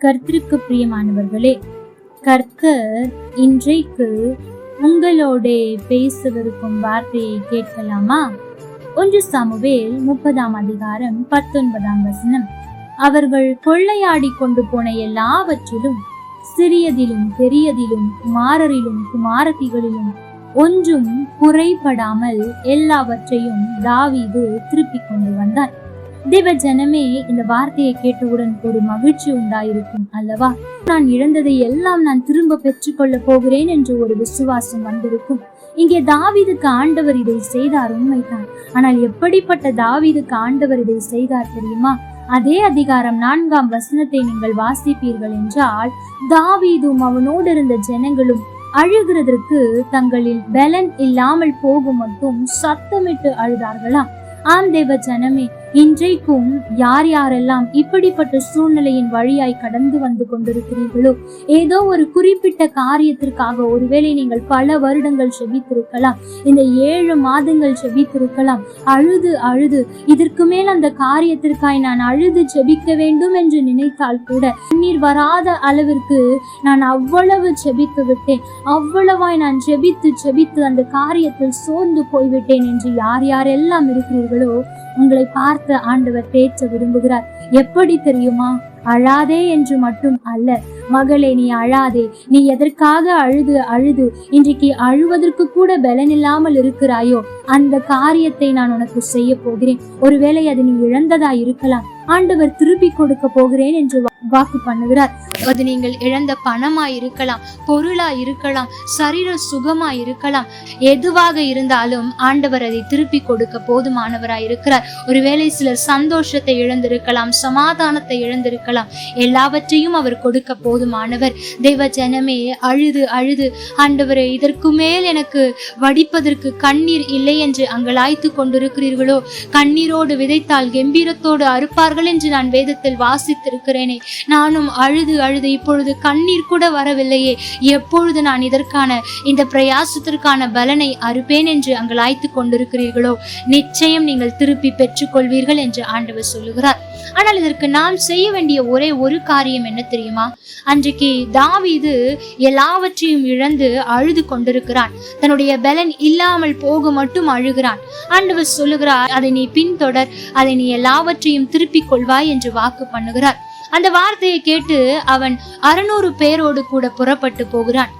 கர்த்தருக்கு பிரியமானவர்களே கர்த்தர் இன்றைக்கு உங்களோட பேசவிருக்கும் வார்த்தையை கேட்கலாமா? ஒன்று சமுவேல் முப்பதாம் அதிகாரம் பத்தொன்பதாம் வசனம். அவர்கள் கொள்ளையாடி கொண்டு போன எல்லாவற்றிலும் சிறியதிலும் பெரியதிலும் குமாரரிலும் குமாரதிகளிலும் ஒன்றும் குறைபடாமல் எல்லாவற்றையும் தாவீது திருப்பிக் கொண்டு வந்தார் தேவ ஜனமே இந்த வார்த்தையை கேட்டவுடன் ஒரு மகிழ்ச்சி உண்டாயிருக்கும் அல்லவா? நான் இழந்ததை எல்லாம் நான் திரும்ப பெற்றுக்கொள்ள போகிறேன் என்று ஒரு விசுவாசம் வந்திருக்கும். இங்கே தாவிதுக்கு ஆண்டவர் இதை செய்தார் உண்மைதான். ஆனால் எப்படிப்பட்ட தாவீதுக்கு ஆண்டவர் இதை செய்தார் தெரியுமா? அதே அதிகாரம் நான்காம் வசனத்தை நீங்கள் வாசிப்பீர்கள் என்றால் தாவீதும் அவனோடு இருந்த ஜனங்களும் அழுகிறதற்கு தங்களில் பலன் இல்லாமல் போகும் மட்டும் சத்தமிட்டு அழுதார்களாம் ஆம் தேவ ஜனமே இன்றைக்கும் யார் யாரெல்லாம் இப்படிப்பட்ட சூழ்நிலையின் வழியாய் கடந்து வந்து கொண்டிருக்கிறீர்களோ ஏதோ ஒரு குறிப்பிட்ட காரியத்திற்காக ஒருவேளை நீங்கள் பல வருடங்கள் செபித்திருக்கலாம் இந்த ஏழு மாதங்கள் செபித்திருக்கலாம். அழுது அழுது இதற்கு மேல் அந்த காரியத்திற்காய் நான் அழுது செபிக்க வேண்டும் என்று நினைத்தால் கூட நீர் வராத அளவிற்கு நான் அவ்வளவு செபித்து விட்டேன். அவ்வளவாய் நான் செபித்து செபித்து அந்த காரியத்தில் சோர்ந்து போய்விட்டேன் என்று யார் யாரெல்லாம் இருக்கிறீர்களோ உங்களை பார்த்து ஆண்டவர் பேச்ச விரும்புகிறார். எப்படி தெரியுமா? அழாதே என்று மட்டும் அல்ல. மகளே நீ அழாதே. நீ எதற்காக அழுது அழுது? இன்றைக்கு அழுவதற்கு கூட பலன் இல்லாமல் இருக்கிறாயோ? அந்த காரியத்தை நான் உனக்கு செய்ய போகிறேன். ஒருவேளை அது நீ இழந்ததா இருக்கலாம் ஆண்டவர் திருப்பி கொடுக்க போகிறேன் என்று வாக்கு பண்ணுகிறார். அது நீங்கள் இழந்த பணமா இருக்கலாம் பொருளா இருக்கலாம் சரீர சுகமா இருக்கலாம் எதுவாக இருந்தாலும் ஆண்டவர் அதை திருப்பி கொடுக்க போதுமானவராய் இருக்கிறார். ஒருவேளை சிலர் சந்தோஷத்தை இழந்திருக்கலாம் சமாதானத்தை இழந்திருக்கலாம். எல்லாவற்றையும் அவர் கொடுக்க போதுமானவர். தெய்வ ஜனமே அழுது அழுது ஆண்டவரே இதற்கு மேல் எனக்கு வடிப்பதற்கு கண்ணீர் இல்லை என்று அங்கலாய்த்து கொண்டிருக்கிறீர்களோ? கண்ணீரோடு விதைத்தால் கம்பீரத்தோடு அறுப்பார்கள் என்று நான் வேதத்தில் வாசித்திருக்கிறேனே. நானும் அழுது அழுது இப்பொழுது கண்ணீர் கூட வரவில்லையே. எப்பொழுது நான் இதற்கான இந்த பிரயாசத்திற்கான பலனை அறுப்பேன் என்று அங்கலாய்த்து கொண்டிருக்கிறீர்களோ? நிச்சயம் நீங்கள் திருப்பி பெற்றுக்கொள்வீர்கள் என்று ஆண்டவர் சொல்லுகிறார். ஆனால் இதற்கு நான் செய்ய வேண்டிய ஒரே ஒரு காரியம் என்ன தெரியுமா? அன்றைக்கு தாவிது எல்லாவற்றையும் இழந்து அழுது கொண்டிருக்கிறான். தன்னுடைய பலன் இல்லாமல் போக மட்டும் அழுகிறான். ஆண்டவர் சொல்லுகிறார் அதை நீ பின்தொடர் அதை நீ எல்லாவற்றையும் திருப்பிக் கொள்வாய் என்று வாக்கு பண்ணுகிறார். அந்த வார்த்தையை கேட்டு அவன் அறுநூறு பேரோடு கூட புறப்பட்டு போகிறான்.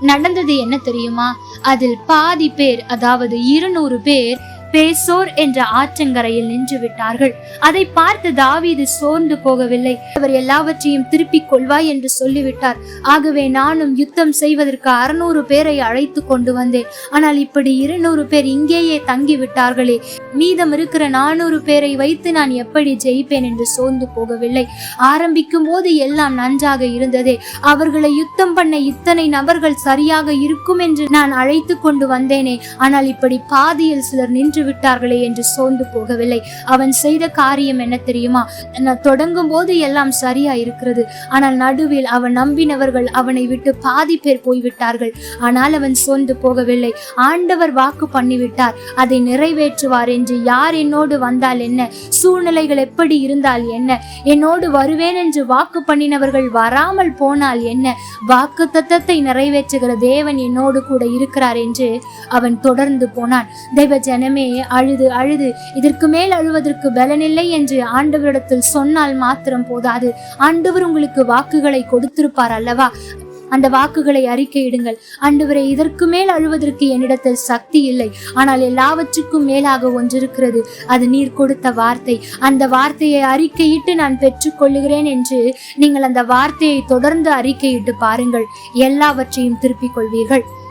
நடந்தது என்ன தெரியுமா? அதில் பாதி பேர் அதாவது இருநூறு பேர் பேசோர் என்ற ஆற்றங்கரையில் நின்று விட்டார்கள் அதை பார்த்து தாவீது சோர்ந்து போகவில்லை. அவர் எல்லாவற்றையும் திருப்பிக் கொள்வாய் என்று சொல்லிவிட்டார். ஆகவே நானும் யுத்தம் செய்வதற்கு அறுநூறு பேரை அழைத்து கொண்டு வந்தேன். ஆனால் இப்படி இருநூறு பேர் இங்கேயே தங்கி விட்டார்களே மீதம் இருக்கிற நானூறு பேரை வைத்து நான் எப்படி ஜெயிப்பேன் என்று சோர்ந்து போகவில்லை. ஆரம்பிக்கும் போது எல்லாம் நன்றாக இருந்ததே. அவர்களை யுத்தம் பண்ண இத்தனை நபர்கள் சரியாக இருக்கும் என்று நான் அழைத்து கொண்டு வந்தேனே. ஆனால் இப்படி பாதியில் சிலர் நின்று விட்டார்களே என்று சோர்ந்து போகவில்லை. அவன் செய்த காரியம் என்ன தெரியுமா? நான் தொடங்கும் போது எல்லாம் சரியா இருக்கிறது ஆனால் நடுவில் அவன் நம்பினவர்கள் அவனை விட்டு பாதி பேர் போய்விட்டார்கள். ஆனால் அவன் சோர்ந்து போகவில்லை. ஆண்டவர் வாக்கு பண்ணிவிட்டார். அதை நிறைவேற்றுவார் என்று யார் என்னோடு வந்தால் என்ன? சூழ்நிலைகள் எப்படி இருந்தால் என்ன? என்னோடு வருவேன் என்று வாக்கு பண்ணினவர்கள் வராமல் போனால் என்ன? வாக்கு தத்தத்தை நிறைவேற்றுகிற தேவன் என்னோடு கூட இருக்கிறார் என்று அவன் தொடர்ந்து போனான். தெய்வ ஜனமே அழுது அழுது. இதற்கு மேல் அழுவதற்கு பலனில்லை என்று ஆண்டவரிடத்தில் சொன்னால் மாத்திரம் போதாது. ஆண்டவர் உங்களுக்கு வாக்குகளை கொடுத்திருப்பார் அல்லவா? அந்த வாக்குகளை அறிக்கையிடுங்கள் ஆண்டவரே இதற்கு மேல் அழுவதற்கு என்னிடத்தில் சக்தி இல்லை. ஆனால் எல்லாவற்றுக்கும் மேலாக ஒன்றிருக்கிறது. அது நீர் கொடுத்த வார்த்தை. அந்த வார்த்தையை அறிக்கையிட்டு நான் பெற்றுக்கொள்ளுகிறேன் என்று நீங்கள் அந்த வார்த்தையை தொடர்ந்து அறிக்கையிட்டு பாருங்கள். எல்லாவற்றையும் திருப்பிக் கொள்வீர்கள்.